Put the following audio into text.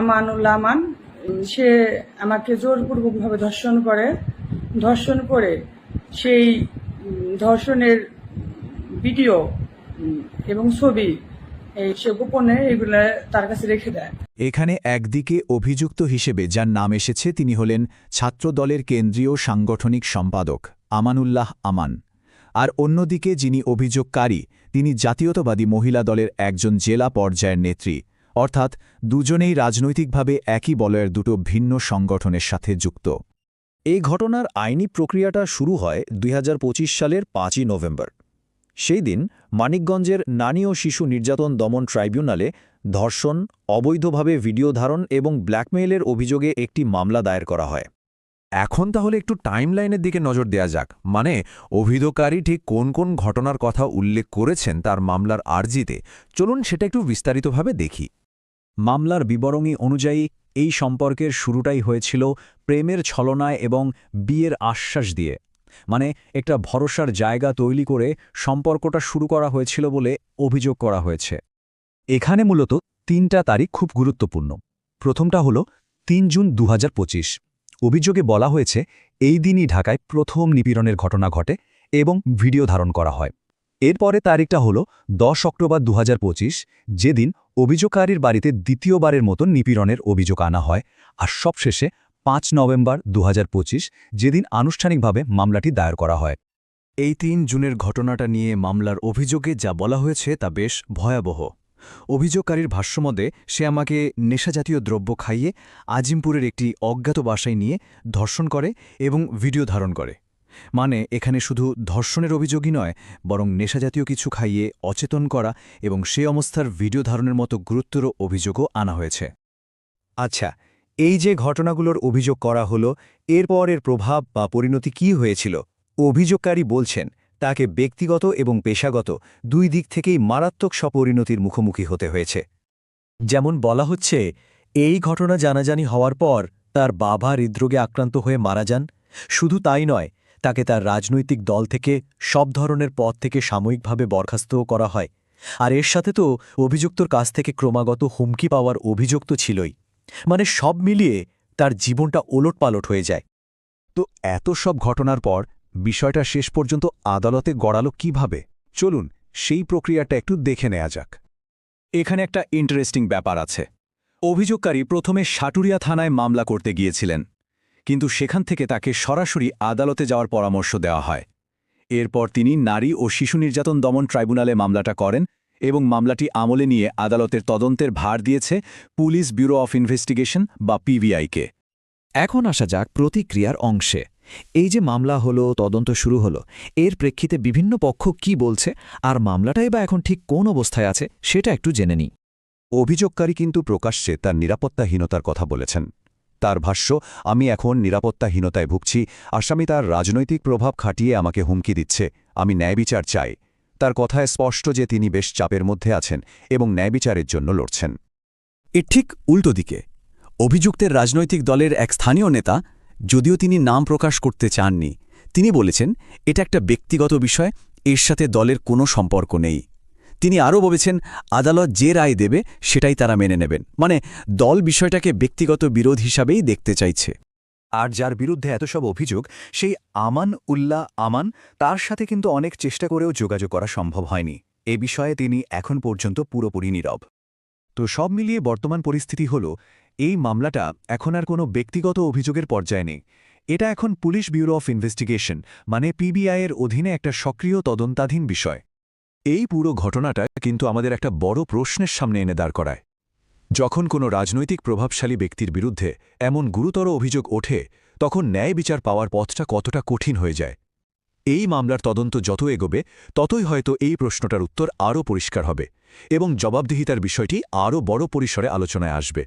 আমানুল্লাহ আমান, সে আমাকে জোরপূর্বকভাবে ধর্ষণ করে। ধর্ষণ করে সেই ধর্ষণের ভিডিও এবং ছবি সে গোপনে এগুলো তার কাছে রেখে দেয়। এখানে একদিকে অভিযুক্ত হিসেবে যার নাম এসেছে তিনি হলেন ছাত্রদলের কেন্দ্রীয় সাংগঠনিক সম্পাদক আমানুল্লাহ আমান। আর অন্যদিকে যিনি অভিযোগকারী, তিনি জাতীয়তাবাদী মহিলা দলের একজন জেলা পর্যায়ের নেত্রী অর্থাৎ দুজনেই রাজনৈতিকভাবে একই বলয়ের দুটো ভিন্ন সংগঠনের সাথে যুক্ত। এই ঘটনার আইনি প্রক্রিয়াটা শুরু হয় দুই হাজার পঁচিশ সালের পাঁচই নভেম্বর। সেই দিন মানিকগঞ্জের নারী ও শিশু নির্যাতন দমন ট্রাইব্যুনালে ধর্ষণ, অবৈধভাবে ভিডিও ধারণ এবং ব্ল্যাকমেইলের অভিযোগে একটি মামলা দায়ের করা হয়। এখন তাহলে একটু টাইমলাইনের দিকে নজর দেয়া যাক। মানে অভিযোগকারী ঠিক কোন কোন ঘটনার কথা উল্লেখ করেছেন তার মামলার আর্জিতে? চলুন সেটা একটু বিস্তারিতভাবে দেখি। মামলার বিবরণী অনুযায়ী, এই সম্পর্কের শুরুটাই হয়েছিল প্রেমের ছলনায় এবং বিয়ের আশ্বাস দিয়ে। মানে একটা ভরসার জায়গা তৈরি করে সম্পর্কটা শুরু করা হয়েছিল বলে অভিযোগ করা হয়েছে। এখানে মূলত তিনটা তারিখ খুব গুরুত্বপূর্ণ। প্রথমটা হল তিন জুন দু হাজার পঁচিশ। অভিযোগে বলা হয়েছে, এই দিনই ঢাকায় প্রথম নিপীড়নের ঘটনা ঘটে এবং ভিডিও ধারণ করা হয়। এরপরে তারিখটা হল দশ অক্টোবর দু হাজার পঁচিশ, যেদিন অভিযোগকারীর বাড়িতে দ্বিতীয়বারের মতো নিপীড়নের অভিযোগ আনা হয়, আর সবশেষে পাঁচ নভেম্বর দু হাজার পঁচিশ, যেদিন আনুষ্ঠানিকভাবে মামলাটি দায়ের করা হয়। এই তিন জুনের ঘটনাটা নিয়ে মামলার অভিযোগে যা বলা হয়েছে তা বেশ ভয়াবহ। অভিযোগকারীর ভাষ্যমতে, সে আমাকে নেশাজাতীয় দ্রব্য খাইয়ে আজিমপুরের একটি অজ্ঞাত বাসায় নিয়ে ধর্ষণ করে এবং ভিডিও ধারণ করে। মানে এখানে শুধু ধর্ষণের অভিযোগই নয়, বরং নেশাজাতীয় কিছু খাইয়ে অচেতন করা এবং সে অবস্থার ভিডিও ধারণের মতো গুরুত্বর অভিযোগও আনা হয়েছে। আচ্ছা এই যে ঘটনাগুলোর অভিযোগ করা হলো, এরপর এর প্রভাব বা পরিণতি কি হয়েছিল? অভিযোগকারী বলছেন, তাকে ব্যক্তিগত এবং পেশাগত দুই দিক থেকেই মারাত্মক সপরিণতির মুখোমুখি হতে হয়েছে। যেমন বলা হচ্ছে, এই ঘটনা জানাজানি হওয়ার পর তার বাবা হৃদরোগে আক্রান্ত হয়ে মারা যান। শুধু তাই নয় তাকে তার রাজনৈতিক দল থেকে সব ধরনের পদ থেকে সাময়িকভাবে বরখাস্তও করা হয়। আর এর সাথে তো অভিযুক্তর কাছ থেকে ক্রমাগত হুমকি পাওয়ার অভিযোগ তো ছিলই। মানে সব মিলিয়ে তার জীবনটা ওলটপালট হয়ে যায়। তো এত সব ঘটনার পর বিষয়টা শেষ পর্যন্ত আদালতে গড়ালো কীভাবে? চলুন সেই প্রক্রিয়াটা একটু দেখে নেওয়া যাক। এখানে একটা ইন্টারেস্টিং ব্যাপার আছে। অভিযোগকারী প্রথমে সাটুরিয়া থানায় মামলা করতে গিয়েছিলেন। কিন্তু সেখান থেকে তাকে সরাসরি আদালতে যাওয়ার পরামর্শ দেওয়া হয়। এরপর তিনি নারী ও শিশু নির্যাতন দমন ট্রাইব্যুনালে মামলাটা করেন এবং মামলাটি আমলে নিয়ে আদালতের তদন্তের ভার দিয়েছে পুলিশ ব্যুরো অফ ইনভেস্টিগেশন বা পিবিআইকে এখন আসা যাক প্রতিক্রিয়ার অংশে। এই যে মামলা হলো, তদন্ত শুরু হলো, এর প্রেক্ষিতে বিভিন্ন পক্ষ কি বলছে আর মামলাটাই বা এখন ঠিক কোন অবস্থায় আছে সেটা একটু জেনে নিই। অভিযোগকারী কিন্তু প্রকাশ্যে তার নিরাপত্তাহীনতার কথা বলেছেন। তার ভাষ্য, আমি এখন নিরাপত্তাহীনতায় ভুগছি। আসামি তার রাজনৈতিক প্রভাব খাটিয়ে আমাকে হুমকি দিচ্ছে। আমি ন্যায়বিচার চাই। তার কথায় স্পষ্ট যে তিনি বেশ চাপের মধ্যে আছেন এবং ন্যায়বিচারের জন্য লড়ছেন। এর ঠিক উল্টো দিকে, অভিযুক্তের রাজনৈতিক দলের এক স্থানীয় নেতা, যদিও তিনি নাম প্রকাশ করতে চাননি, তিনি বলেছেন, এটা একটা ব্যক্তিগত বিষয়, এর সাথে দলের কোনো সম্পর্ক নেই। তিনি আরও বলেছেন, আদালত যে রায় দেবে সেটাই তারা মেনে নেবেন। মানে দল বিষয়টাকে ব্যক্তিগত বিরোধ হিসাবেই দেখতে চাইছে। আর যার বিরুদ্ধে এত সব অভিযোগ, সেই আমান উল্লাহ আমান, তার সাথে কিন্তু অনেক চেষ্টা করেও যোগাযোগ করা সম্ভব হয়নি। এ বিষয়ে তিনি এখন পর্যন্ত পুরোপুরি নীরব। তো সব মিলিয়ে বর্তমান পরিস্থিতি হল, এই মামলাটা এখন আর কোনো ব্যক্তিগত অভিযোগের পর্যায়ে নেই। এটা এখন পুলিশ ব্যুরো অফ ইনভেস্টিগেশন মানে পিবিআইয়ের অধীনে একটা সক্রিয় তদন্তাধীন বিষয়। এই পুরো ঘটনাটা কিন্তু আমাদের একটা বড় প্রশ্নের সামনে এনে দাঁড় করায়। যখন কোনো রাজনৈতিক প্রভাবশালী ব্যক্তির বিরুদ্ধে এমন গুরুতর অভিযোগ ওঠে, তখন ন্যায় বিচার পাওয়ার পথটা কতটা কঠিন হয়ে যায়। এই মামলার তদন্ত যত এগোবে, ততই হয়তো এই প্রশ্নটার উত্তর আরও পরিষ্কার হবে এবং জবাবদিহিতার বিষয়টি আরও বড় পরিসরে আলোচনায় আসবে।